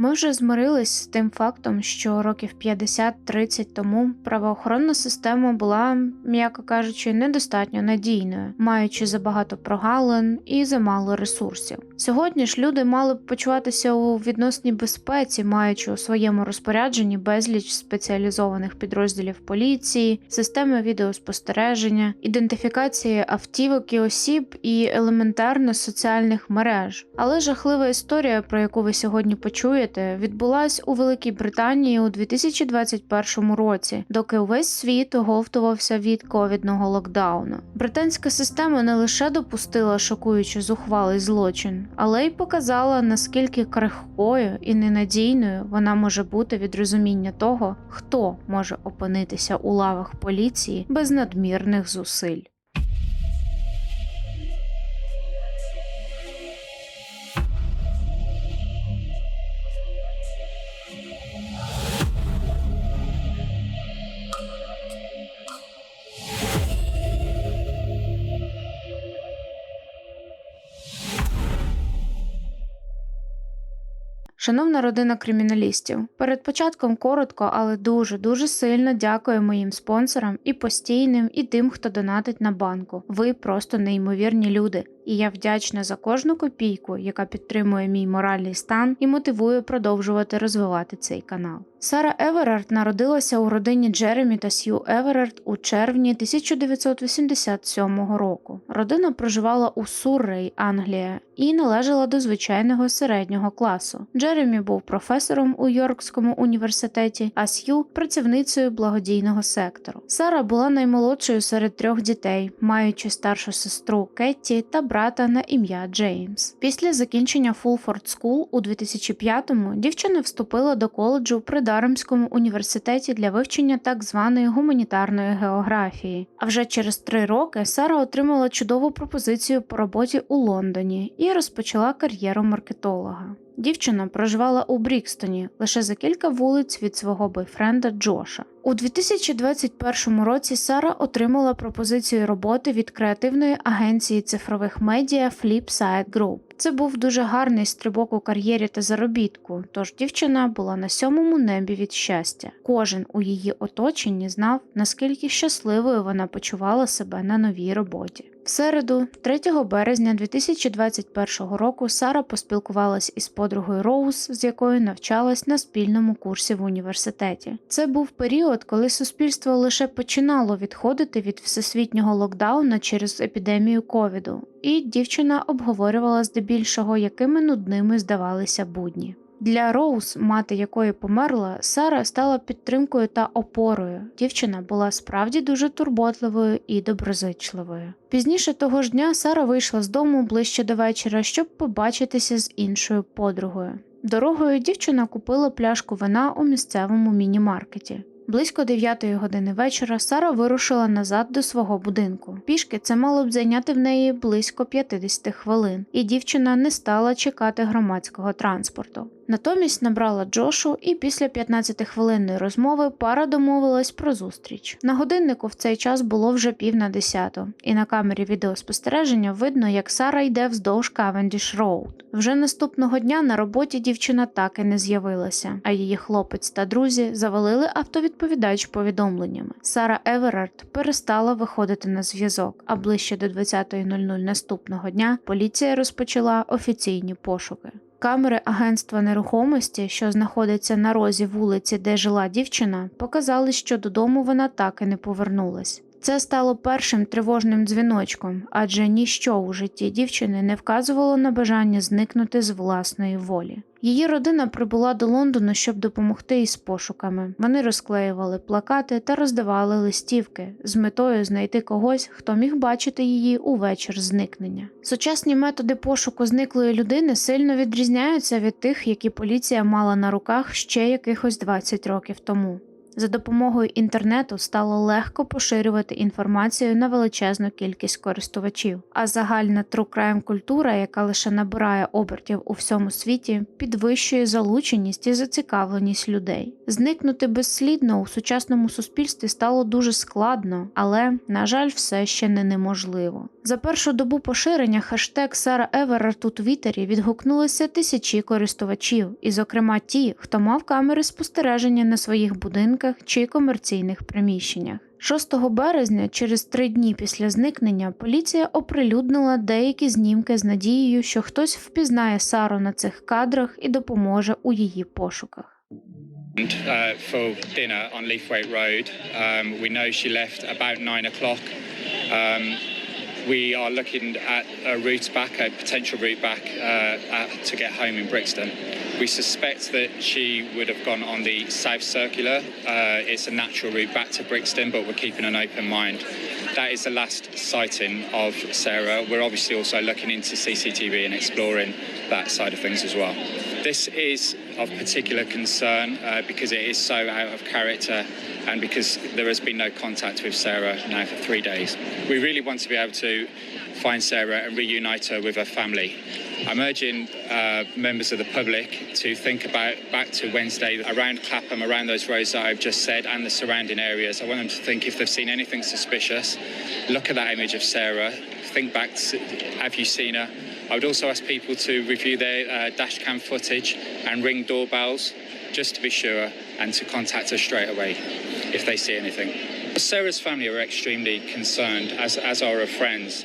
Ми вже змирились з тим фактом, що років 50-30 тому правоохоронна система була, м'яко кажучи, недостатньо надійною, маючи забагато прогалин і замало ресурсів. Сьогодні ж люди мали б почуватися у відносній безпеці, маючи у своєму розпорядженні безліч спеціалізованих підрозділів поліції, системи відеоспостереження, ідентифікації автівок і осіб і елементарно соціальних мереж. Але жахлива історія, про яку ви сьогодні почуєте, відбулась у Великій Британії у 2021 році, доки увесь світ оговтувався від ковідного локдауну. Британська система не лише допустила шокуючи зухвалий злочин, але й показала наскільки крихкою і ненадійною вона може бути від розуміння того, хто може опинитися у лавах поліції без надмірних зусиль. Шановна родина криміналістів, перед початком коротко, але дуже дуже сильно дякую моїм спонсорам і постійним, і тим, хто донатить на банку. Ви просто неймовірні люди, і я вдячна за кожну копійку, яка підтримує мій моральний стан і мотивує продовжувати розвивати цей канал. Сара Еверард народилася у родині Джеремі та Сью Еверард у червні 1987 року. Родина проживала у Суррей, Англія, і належала до звичайного середнього класу. Джеремі був професором у Йоркському університеті, а Сью працівницею благодійного сектору. Сара була наймолодшою серед трьох дітей, маючи старшу сестру Кетті та брата на ім'я Джеймс. Після закінчення Фулфорд Скул у 2005-му дівчина вступила до коледжу при Даремському університеті для вивчення так званої гуманітарної географії. А вже через три роки Сара отримала чудову пропозицію по роботі у Лондоні і розпочала кар'єру маркетолога. Дівчина проживала у Брікстоні лише за кілька вулиць від свого бойфренда Джоша. У 2021 році Сара отримала пропозицію роботи від креативної агенції цифрових медіа Flipside Group. Це був дуже гарний стрибок у кар'єрі та заробітку, тож дівчина була на сьомому небі від щастя. Кожен у її оточенні знав, наскільки щасливою вона почувала себе на новій роботі. В середу, 3 березня 2021 року, Сара поспілкувалась із подругою Роуз, з якою навчалась на спільному курсі в університеті. Це був період, коли суспільство лише починало відходити від всесвітнього локдауна через епідемію ковіду, і дівчина обговорювала здебільшого, якими нудними здавалися будні. Для Роуз, мати якої померла, Сара стала підтримкою та опорою. Дівчина була справді дуже турботливою і доброзичливою. Пізніше того ж дня Сара вийшла з дому ближче до вечора, щоб побачитися з іншою подругою. Дорогою дівчина купила пляшку вина у місцевому міні-маркеті. Близько 9 години вечора Сара вирушила назад до свого будинку. Пішки це мало б зайняти в неї близько 50 хвилин, і дівчина не стала чекати громадського транспорту. Натомість набрала Джошу, і після 15-хвилинної розмови пара домовилась про зустріч. На годиннику в цей час було вже пів на десяту, і на камері відеоспостереження видно, як Сара йде вздовж Кавендіш Роуд. Вже наступного дня на роботі дівчина так і не з'явилася, а її хлопець та друзі завалили автовідповідач повідомленнями. Сара Еверард перестала виходити на зв'язок, а ближче до 20.00 наступного дня поліція розпочала офіційні пошуки. Камери агентства нерухомості, що знаходиться на розі вулиці, де жила дівчина, показали, що додому вона так і не повернулась. Це стало першим тривожним дзвіночком, адже ніщо у житті дівчини не вказувало на бажання зникнути з власної волі. Її родина прибула до Лондону, щоб допомогти із пошуками. Вони розклеювали плакати та роздавали листівки з метою знайти когось, хто міг бачити її у вечір зникнення. Сучасні методи пошуку зниклої людини сильно відрізняються від тих, які поліція мала на руках ще якихось 20 років тому. За допомогою інтернету стало легко поширювати інформацію на величезну кількість користувачів, а загальна crime культура, яка лише набирає обертів у всьому світі, підвищує залученість і зацікавленість людей. Зникнути безслідно у сучасному суспільстві стало дуже складно, але, на жаль, все ще не неможливо. За першу добу поширення хештег Сара Еверард у Твіттері відгукнулися тисячі користувачів, і, зокрема, ті, хто мав камери спостереження на своїх будинках чи комерційних приміщеннях. 6 березня, через три дні після зникнення, поліція оприлюднила деякі знімки з надією, що хтось впізнає Сару на цих кадрах і допоможе у її пошуках. uh, for. Um, we know she left about nine o'clock. Um, we are looking at a route back, a potential route back uh, at, to get home in Brixton. We suspect that she would have gone on the South Circular. Uh, it's a natural route back to Brixton, but we're keeping an open mind. That is the last sighting of Sarah. We're obviously also looking into CCTV and exploring that side of things as well. This is of particular concern uh, because it is so out of character and because there has been no contact with Sarah now for three days. We really want to be able to find Sarah and reunite her with her family. I'm urging uh, members of the public to think about back to Wednesday around Clapham, around those roads that I've just said, and the surrounding areas. I want them to think if they've seen anything suspicious, look at that image of Sarah, think back to have you seen her? I would also ask people to review their uh, dash cam footage and ring doorbells just to be sure and to contact us straight away if they see anything. Sarah's family are extremely concerned, as, as are her friends.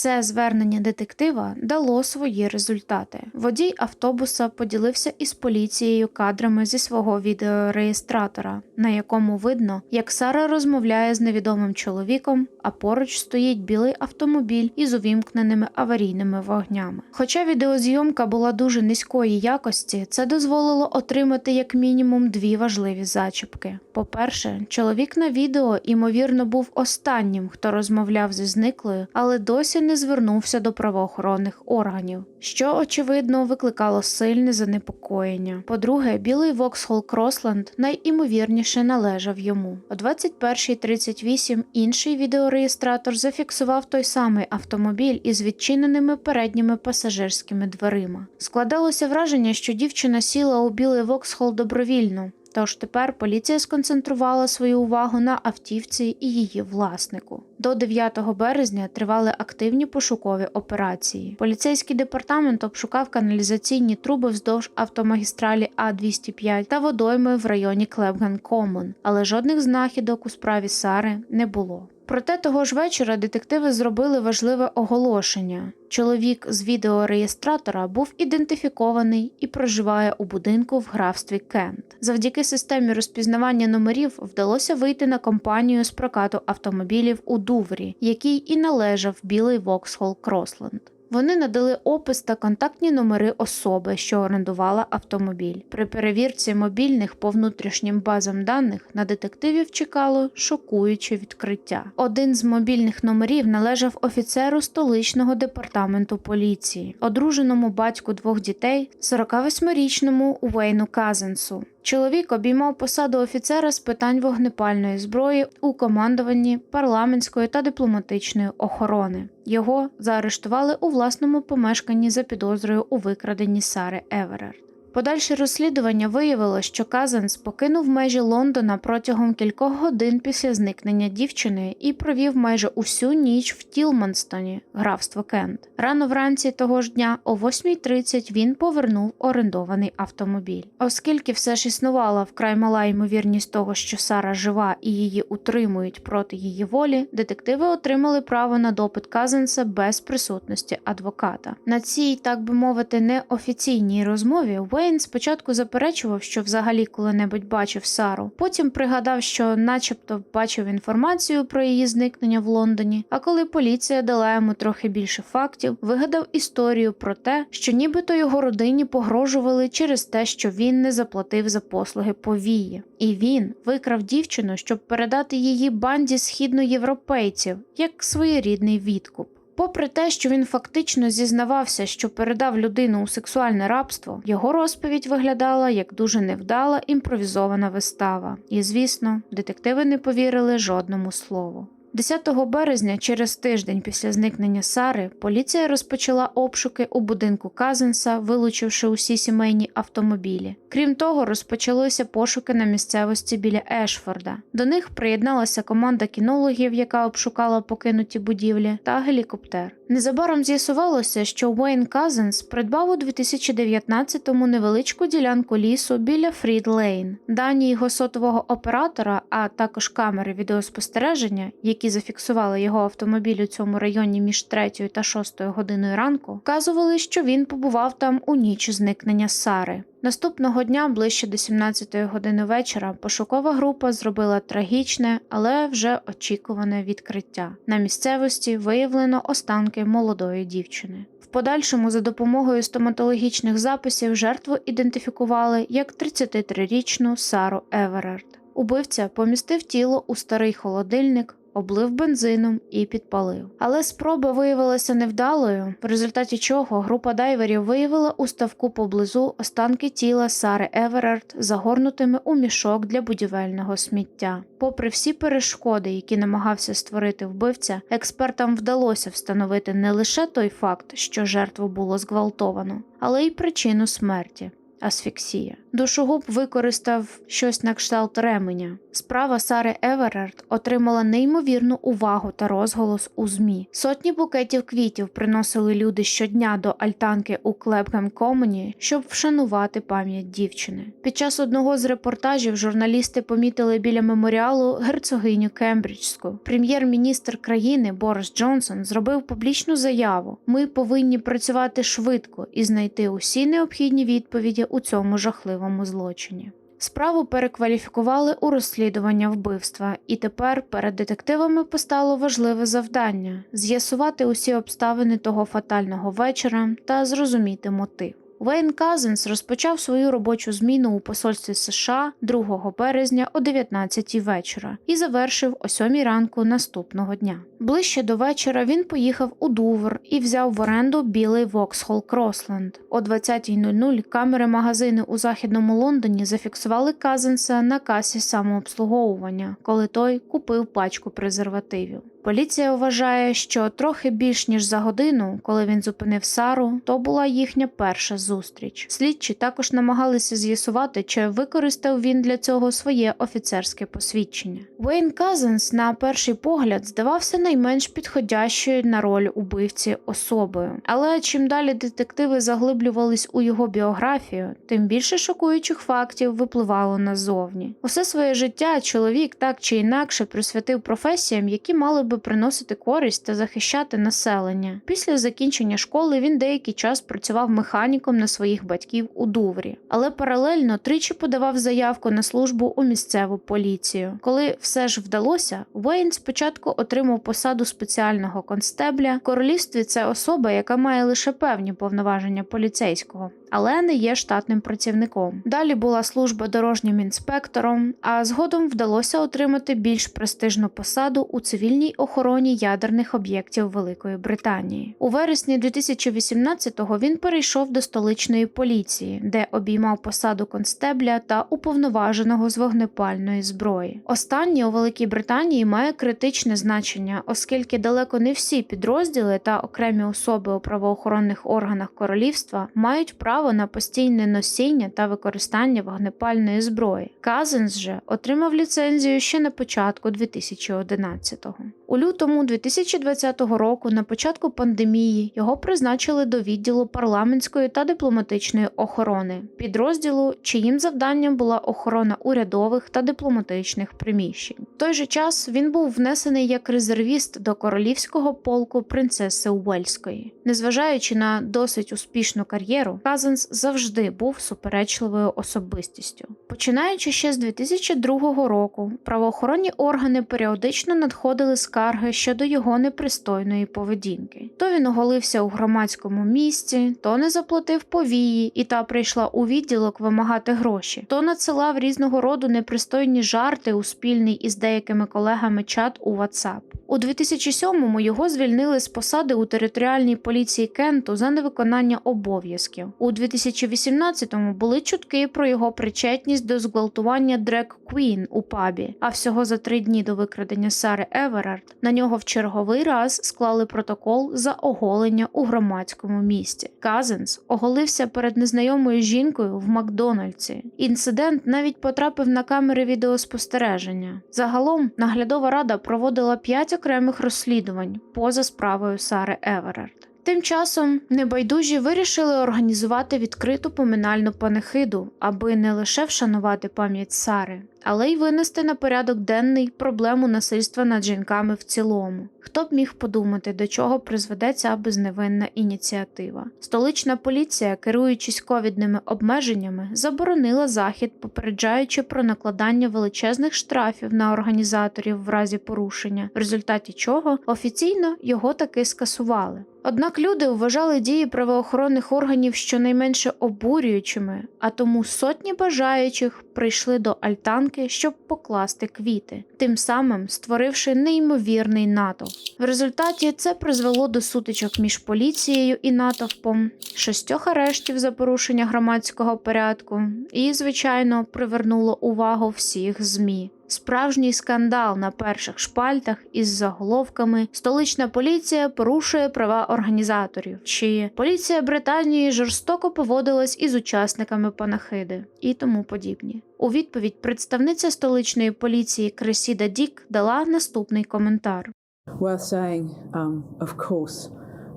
Це звернення детектива дало свої результати. Водій автобуса поділився із поліцією кадрами зі свого відеореєстратора, на якому видно, як Сара розмовляє з невідомим чоловіком, а поруч стоїть білий автомобіль із увімкненими аварійними вогнями. Хоча відеозйомка була дуже низької якості, це дозволило отримати як мінімум дві важливі зачіпки. По-перше, чоловік на відео ймовірно був останнім, хто розмовляв зі зниклою, але досі не звернувся до правоохоронних органів, що очевидно викликало сильне занепокоєння. По-друге, білий Воксхол Кросленд найімовірніше належав йому. О 21.38 інший відеореєстратор зафіксував той самий автомобіль із відчиненими передніми пасажирськими дверима. Складалося враження, що дівчина сіла у білий Воксхол добровільно. Тож тепер поліція сконцентрувала свою увагу на автівці і її власнику. До 9 березня тривали активні пошукові операції. Поліцейський департамент обшукав каналізаційні труби вздовж автомагістралі А205 та водойми в районі Клебган Комон, але жодних знахідок у справі Сари не було. Проте того ж вечора детективи зробили важливе оголошення. Чоловік з відеореєстратора був ідентифікований і проживає у будинку в графстві Кент. Завдяки системі розпізнавання номерів вдалося вийти на компанію з прокату автомобілів у Дуврі, який і належав білий Воксхол Кросленд. Вони надали опис та контактні номери особи, що орендувала автомобіль. При перевірці мобільних по внутрішнім базам даних на детективів чекало шокуюче відкриття. Один з мобільних номерів належав офіцеру столичного департаменту поліції, одруженому батьку двох дітей, 48-річному Уейну Казенсу. Чоловік обіймав посаду офіцера з питань вогнепальної зброї у командуванні парламентської та дипломатичної охорони. Його заарештували у власному помешканні за підозрою у викраденні Сари Еверард. Подальше розслідування виявило, що Казанс покинув межі Лондона протягом кількох годин після зникнення дівчини і провів майже усю ніч в Тілманстоні, графство Кент. Рано вранці того ж дня, о 8.30 він повернув орендований автомобіль. Оскільки все ж існувала вкрай мала ймовірність того, що Сара жива і її утримують проти її волі, детективи отримали право на допит Казанса без присутності адвоката. На цій, так би мовити, неофіційній розмові Уейн спочатку заперечував, що взагалі коли-небудь бачив Сару. Потім пригадав, що, начебто, бачив інформацію про її зникнення в Лондоні. А коли поліція дала йому трохи більше фактів, вигадав історію про те, що нібито його родині погрожували через те, що він не заплатив за послуги повії. І він викрав дівчину, щоб передати її банді східноєвропейців як своєрідний відкуп. Попри те, що він фактично зізнавався, що передав людину у сексуальне рабство, його розповідь виглядала як дуже невдала імпровізована вистава. І, звісно, детективи не повірили жодному слову. 10 березня, через тиждень після зникнення Сари, поліція розпочала обшуки у будинку Казенса, вилучивши усі сімейні автомобілі. Крім того, розпочалися пошуки на місцевості біля Ешфорда. До них приєдналася команда кінологів, яка обшукала покинуті будівлі, та гелікоптер. Незабаром з'ясувалося, що Уейн Казенс придбав у 2019-му невеличку ділянку лісу біля Фрід Лейн. Дані його сотового оператора, а також камери відеоспостереження, які зафіксували його автомобіль у цьому районі між 3 та 6 годиною ранку, вказували, що він побував там у ніч зникнення Сари. Наступного дня, ближче до 17-ї години вечора, пошукова група зробила трагічне, але вже очікуване відкриття. На місцевості виявлено останки молодої дівчини. В подальшому, за допомогою стоматологічних записів, жертву ідентифікували як 33-річну Сару Еверард. Убивця помістив тіло у старий холодильник, облив бензином і підпалив. Але спроба виявилася невдалою, в результаті чого група дайверів виявила у ставку поблизу останки тіла Сари Еверард, загорнутими у мішок для будівельного сміття. Попри всі перешкоди, які намагався створити вбивця, експертам вдалося встановити не лише той факт, що жертву було зґвалтовано, але й причину смерті. Асфіксія. Душогуб використав щось на кшталт ременя. Справа Сари Еверард отримала неймовірну увагу та розголос у ЗМІ. Сотні букетів квітів приносили люди щодня до альтанки у Клебгем Комені, щоб вшанувати пам'ять дівчини. Під час одного з репортажів журналісти помітили біля меморіалу герцогиню Кембриджську. Прем'єр-міністр країни Борис Джонсон зробив публічну заяву: ми повинні працювати швидко і знайти усі необхідні відповіді у цьому жахливому злочині. Справу перекваліфікували у розслідування вбивства, і тепер перед детективами постало важливе завдання з'ясувати усі обставини того фатального вечора та зрозуміти мотив. Вейн Казенс розпочав свою робочу зміну у посольстві США 2 березня о 19 вечора і завершив о 7 ранку наступного дня. Ближче до вечора він поїхав у Дувр і взяв в оренду білий Воксхол Кросленд. О 20.00 камери магазину у західному Лондоні зафіксували Казенса на касі самообслуговування, коли той купив пачку презервативів. Поліція вважає, що трохи більш ніж за годину, коли він зупинив Сару, то була їхня перша зустріч. Слідчі також намагалися з'ясувати, чи використав він для цього своє офіцерське посвідчення. Вейн Казенс на перший погляд здавався найменш підходящою на роль убивці особою. Але чим далі детективи заглиблювались у його біографію, тим більше шокуючих фактів випливало назовні. Усе своє життя чоловік так чи інакше присвятив професіям, які мали би приносити користь та захищати населення. Після закінчення школи він деякий час працював механіком на своїх батьків у Дуврі, але паралельно тричі подавав заявку на службу у місцеву поліцію. Коли все ж вдалося, Вейн спочатку отримав посаду спеціального констебля. В королівстві це особа, яка має лише певні повноваження поліцейського. Але не є штатним працівником. Далі була служба дорожнім інспектором, а згодом вдалося отримати більш престижну посаду у цивільній охороні ядерних об'єктів Великої Британії. У вересні 2018-го він перейшов до столичної поліції, де обіймав посаду констебля та уповноваженого з вогнепальної зброї. Останнє у Великій Британії має критичне значення, оскільки далеко не всі підрозділи та окремі особи у правоохоронних органах королівства мають право на постійне носіння та використання вогнепальної зброї. Казенс же отримав ліцензію ще на початку 2011-го. У лютому 2020 року, на початку пандемії, його призначили до відділу парламентської та дипломатичної охорони, підрозділу, чиїм завданням була охорона урядових та дипломатичних приміщень. В той же час він був внесений як резервіст до королівського полку принцеси Уельської. Незважаючи на досить успішну кар'єру, Казенс завжди був суперечливою особистістю. Починаючи ще з 2002 року, правоохоронні органи періодично надходили скарги щодо його непристойної поведінки. То він оголився у громадському місці, то не заплатив повії, і та прийшла у відділок вимагати гроші, то надсилав різного роду непристойні жарти у спільний із деякими колегами чат у WhatsApp. У 2007-му його звільнили з посади у територіальній поліції Кенту за невиконання обов'язків. У 2018-му були чутки про його причетність до зґвалтування Дрек Квін у пабі. А всього за три дні до викрадення Сари Еверард на нього в черговий раз склали протокол за оголення у громадському місті. Казенс оголився перед незнайомою жінкою в Макдональдсі. Інцидент навіть потрапив на камери відеоспостереження. Загалом наглядова рада проводила п'ять окремих розслідувань поза справою Сари Еверард. Тим часом небайдужі вирішили організувати відкриту поминальну панихиду, аби не лише вшанувати пам'ять Сари, але й винести на порядок денний проблему насильства над жінками в цілому. Хто б міг подумати, до чого призведе ця безневинна ініціатива? Столична поліція, керуючись ковідними обмеженнями, заборонила захід, попереджаючи про накладання величезних штрафів на організаторів в разі порушення, в результаті чого офіційно його таки скасували. Однак люди вважали дії правоохоронних органів щонайменше обурюючими, а тому сотні бажаючих прийшли до альтанки, щоб покласти квіти, тим самим створивши неймовірний натовп. В результаті це призвело до сутичок між поліцією і натовпом, шістьох арештів за порушення громадського порядку, і, звичайно, привернуло увагу всіх змі. Справжній скандал на перших шпальтах із заголовками Столична поліція порушує права організаторів. Чи поліція Британії жорстоко поводилась із учасниками панахиди і тому подібні. У відповідь представниця столичної поліції Кресіда Дік дала наступний коментар. Worth saying, um, of course,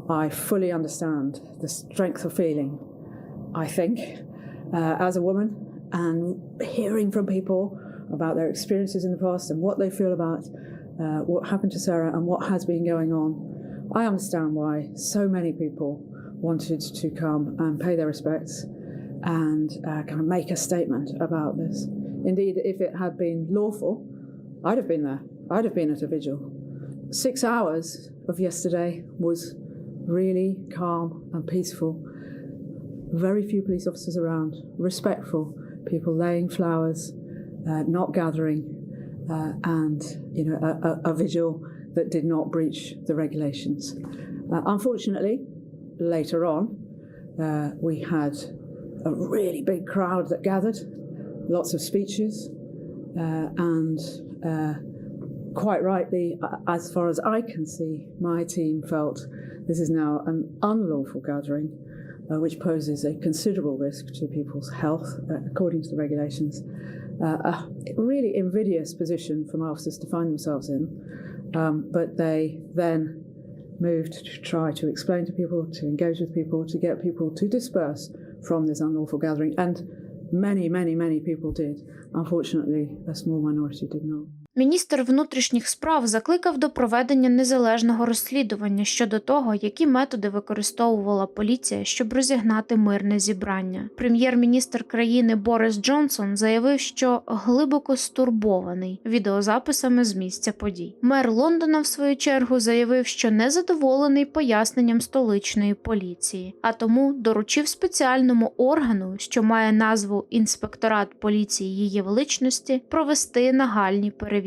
I fully understand the strength of feeling, I think, uh, as a woman, and hearing from people about their experiences in the past and what they feel about uh, what happened to Sarah and what has been going on. I understand why so many people wanted to come and pay their respects and uh, kind of make a statement about this. Indeed, if it had been lawful, I'd have been there. I'd have been at a vigil. Six hours of yesterday was really calm and peaceful. Very few police officers around, respectful, people laying flowers, uh, not gathering, uh, and you know a, a, vigil that did not breach the regulations. Uh, unfortunately, later on, uh, we had a really big crowd that gathered, lots of speeches, uh, and uh, quite rightly, as far as I can see, my team felt this is now an unlawful gathering, uh, which poses a considerable risk to people's health, uh, according to the regulations. A really invidious position for my officers to find themselves in, um, but they then moved to try to explain to people, to engage with people, to get people to disperse from this unlawful gathering. And many, many, many people did. Unfortunately, a small minority did not. Міністр внутрішніх справ закликав до проведення незалежного розслідування щодо того, які методи використовувала поліція, щоб розігнати мирне зібрання. Прем'єр-міністр країни Борис Джонсон заявив, що глибоко стурбований відеозаписами з місця подій. Мер Лондона, в свою чергу, заявив, що незадоволений поясненням столичної поліції, а тому доручив спеціальному органу, що має назву інспекторат поліції її величності, провести нагальні перевірки.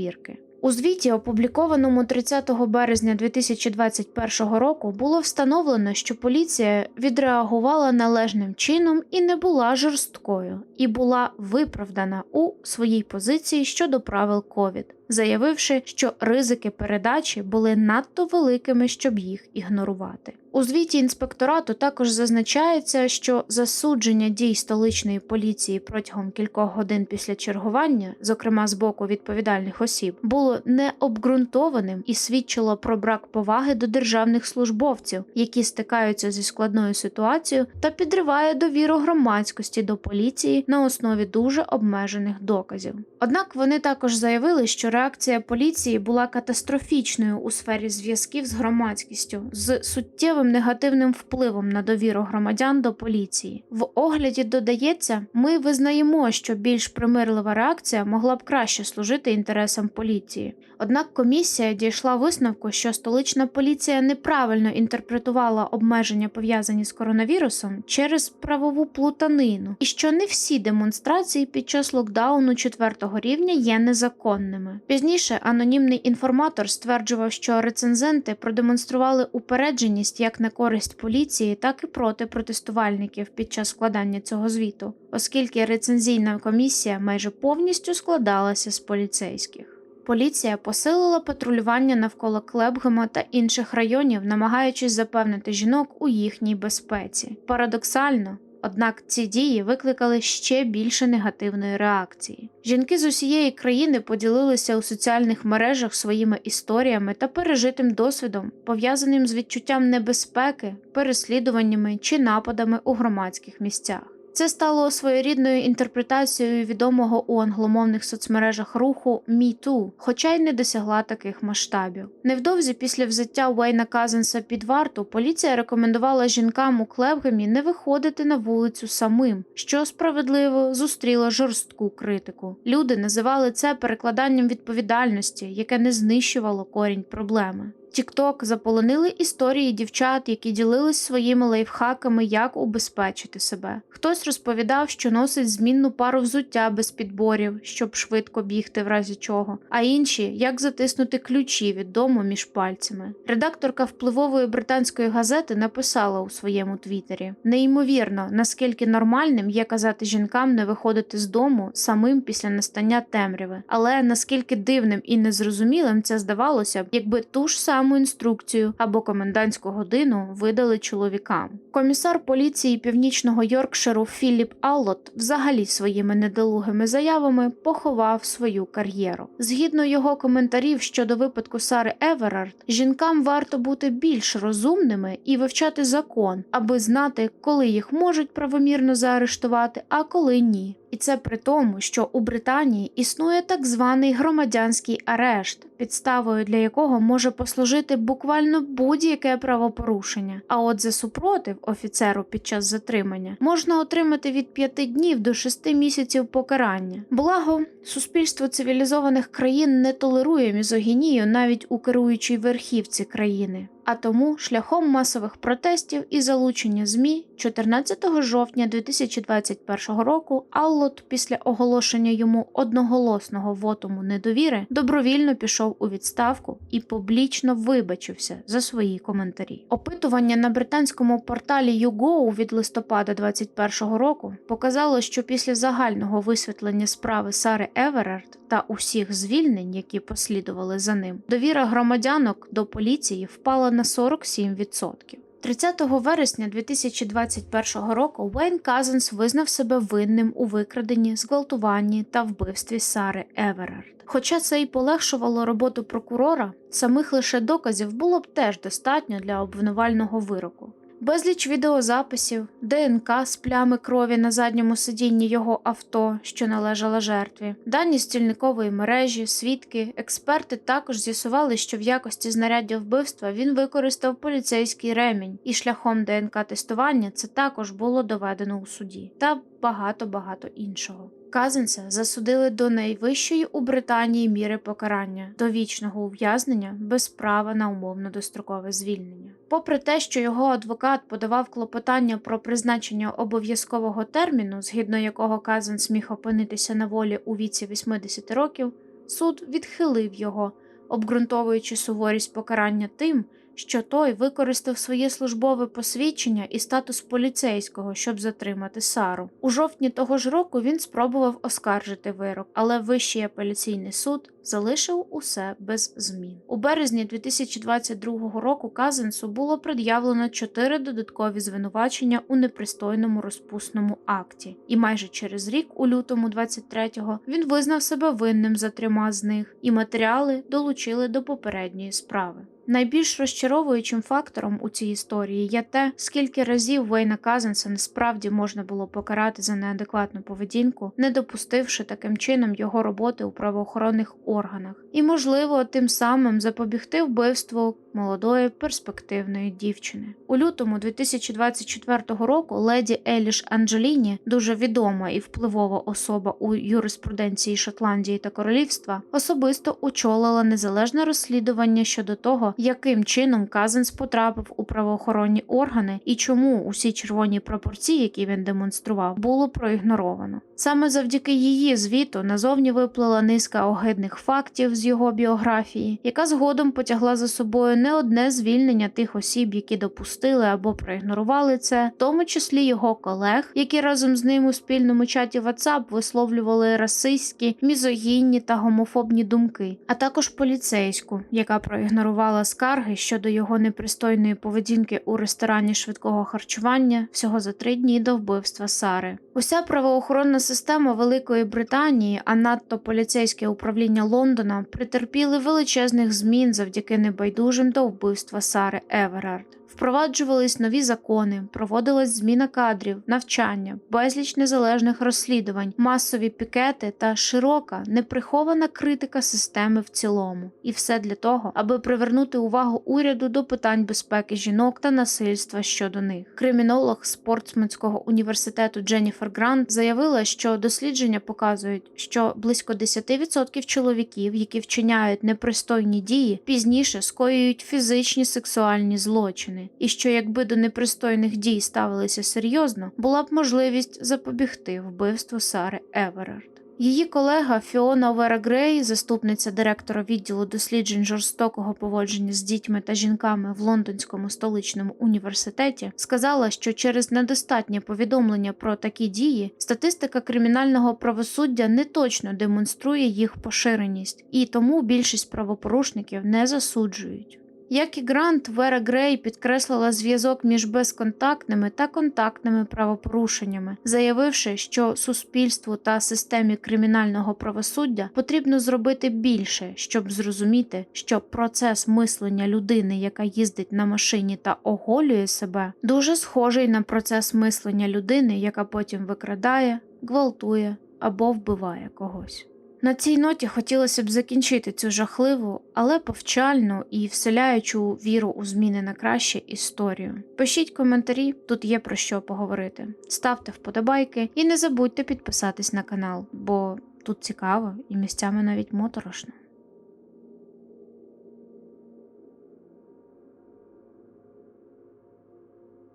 У звіті, опублікованому 30 березня 2021 року, було встановлено, що поліція відреагувала належним чином і не була жорсткою, і була виправдана у своїй позиції щодо правил ковід, заявивши, що ризики передачі були надто великими, щоб їх ігнорувати. У звіті інспекторату також зазначається, що засудження дій столичної поліції протягом кількох годин після чергування, зокрема з боку відповідальних осіб, було необґрунтованим і свідчило про брак поваги до державних службовців, які стикаються зі складною ситуацією та підриває довіру громадськості до поліції на основі дуже обмежених доказів. Однак вони також заявили, що реакція поліції була катастрофічною у сфері зв'язків з громадськістю з суттєвим негативним впливом на довіру громадян до поліції. В огляді додається, ми визнаємо, що більш примирлива реакція могла б краще служити інтересам поліції. Однак комісія дійшла висновку, що столична поліція неправильно інтерпретувала обмеження пов'язані з коронавірусом через правову плутанину, і що не всі демонстрації під час локдауну четвертого рівня є незаконними. Пізніше анонімний інформатор стверджував, що рецензенти продемонстрували упередженість як на користь поліції, так і проти протестувальників під час складання цього звіту, оскільки рецензійна комісія майже повністю складалася з поліцейських. Поліція посилила патрулювання навколо Клебгема та інших районів, намагаючись запевнити жінок у їхній безпеці. Парадоксально, однак ці дії викликали ще більше негативної реакції. Жінки з усієї країни поділилися у соціальних мережах своїми історіями та пережитим досвідом, пов'язаним з відчуттям небезпеки, переслідуваннями чи нападами у громадських місцях. Це стало своєрідною інтерпретацією відомого у англомовних соцмережах руху MeToo, хоча й не досягла таких масштабів. Невдовзі після взяття Уейна Казенса під варту поліція рекомендувала жінкам у Клевгемі не виходити на вулицю самим, що справедливо зустріло жорстку критику. Люди називали це перекладанням відповідальності, яке не знищувало корінь проблеми. TikTok заполонили історії дівчат, які ділились своїми лайфхаками, як убезпечити себе. Хтось розповідав, що носить змінну пару взуття без підборів, щоб швидко бігти в разі чого, а інші як затиснути ключі від дому між пальцями. Редакторка впливової британської газети написала у своєму твіттері: неймовірно, наскільки нормальним є казати жінкам не виходити з дому самим після настання темряви, але наскільки дивним і незрозумілим це здавалося б, якби ту ж саму інструкцію або комендантську годину видали чоловікам. Комісар поліції північного Йоркширу Філіп Аллот взагалі своїми недолугими заявами поховав свою кар'єру. Згідно його коментарів щодо випадку Сари Еверард, жінкам варто бути більш розумними і вивчати закон, аби знати, коли їх можуть правомірно заарештувати, а коли ні. І це при тому, що у Британії існує так званий громадянський арешт, підставою для якого може послужити буквально будь-яке правопорушення. А от за супротив офіцеру під час затримання можна отримати від 5 днів до 6 місяців покарання. Благо, суспільство цивілізованих країн не толерує мізогінію навіть у керуючій верхівці країни. А тому шляхом масових протестів і залучення ЗМІ 14 жовтня 2021 року Аллот після оголошення йому одноголосного вотуму недовіри добровільно пішов у відставку і публічно вибачився за свої коментарі. Опитування на британському порталі YouGo від листопада 2021 року показало, що після загального висвітлення справи Сари Еверард та усіх звільнень, які послідували за ним, довіра громадянок до поліції впала на 47%. 30 вересня 2021 року Уейн Казенс визнав себе винним у викраденні, зґвалтуванні та вбивстві Сари Еверард. Хоча це і полегшувало роботу прокурора, самих лише доказів було б теж достатньо для обвинувального вироку. Безліч відеозаписів, ДНК з плями крові на задньому сидінні його авто, що належало жертві, дані стільникової мережі, свідки, експерти також з'ясували, що в якості знаряддя вбивства він використав поліцейський ремінь, і шляхом ДНК-тестування це також було доведено у суді, та багато багато іншого. Казенса засудили до найвищої у Британії міри покарання довічного ув'язнення без права на умовно дострокове звільнення. Попри те, що його адвокат подавав клопотання про призначення обов'язкового терміну, згідно якого Казенс міг опинитися на волі у віці 80 років, суд відхилив його, обґрунтовуючи суворість покарання тим, що той використав своє службове посвідчення і статус поліцейського, щоб затримати Сару. У жовтні того ж року він спробував оскаржити вирок, але Вищий апеляційний суд залишив усе без змін. У березні 2022 року Казенсу було пред'явлено чотири додаткові звинувачення у непристойному розпусному акті, і майже через рік, у лютому 23-го, він визнав себе винним за трьома з них, і матеріали долучили до попередньої справи. Найбільш розчаровуючим фактором у цій історії є те, скільки разів Вейна Казенса насправді можна було покарати за неадекватну поведінку, не допустивши таким чином його роботи у правоохоронних органах, і, можливо, тим самим запобігти вбивству молодої перспективної дівчини. У лютому 2024 року леді Еліш Анджеліні, дуже відома і впливова особа у юриспруденції Шотландії та Королівства, особисто очолила незалежне розслідування щодо того, яким чином Казенс потрапив у правоохоронні органи і чому усі червоні пропорції, які він демонстрував, було проігноровано. Саме завдяки її звіту назовні виплила низка огидних фактів з його біографії, яка згодом потягла за собою не одне звільнення тих осіб, які допустили або проігнорували це, в тому числі його колег, які разом з ним у спільному чаті WhatsApp висловлювали расистські, мізогінні та гомофобні думки, а також поліцейську, яка проігнорувала скарги щодо його непристойної поведінки у ресторані швидкого харчування всього за три дні до вбивства Сари. Уся правоохоронна система Великої Британії, а надто поліцейське управління Лондона притерпіли величезних змін завдяки небайдужим до вбивства Сари Еверард. Впроваджувались нові закони, проводилась зміна кадрів, навчання, безліч незалежних розслідувань, масові пікети та широка, неприхована критика системи в цілому. І все для того, аби привернути увагу уряду до питань безпеки жінок та насильства щодо них. Кримінолог Спортсменського університету Дженніфер Грант заявила, що дослідження показують, що близько 10% чоловіків, які вчиняють непристойні дії, пізніше скоюють фізичні сексуальні злочини, і що якби до непристойних дій ставилися серйозно, була б можливість запобігти вбивству Сари Еверард. Її колега Фіона Овера Грей, заступниця директора відділу досліджень жорстокого поводження з дітьми та жінками в Лондонському столичному університеті, сказала, що через недостатнє повідомлення про такі дії статистика кримінального правосуддя не точно демонструє їх поширеність, і тому більшість правопорушників не засуджують. Як і Грант, Вера Грей підкреслила зв'язок між безконтактними та контактними правопорушеннями, заявивши, що суспільству та системі кримінального правосуддя потрібно зробити більше, щоб зрозуміти, що процес мислення людини, яка їздить на машині та оголює себе, дуже схожий на процес мислення людини, яка потім викрадає, гвалтує або вбиває когось. На цій ноті хотілося б закінчити цю жахливу, але повчальну і вселяючу віру у зміни на краще історію. Пишіть коментарі, тут є про що поговорити. Ставте вподобайки і не забудьте підписатись на канал, бо тут цікаво і місцями навіть моторошно.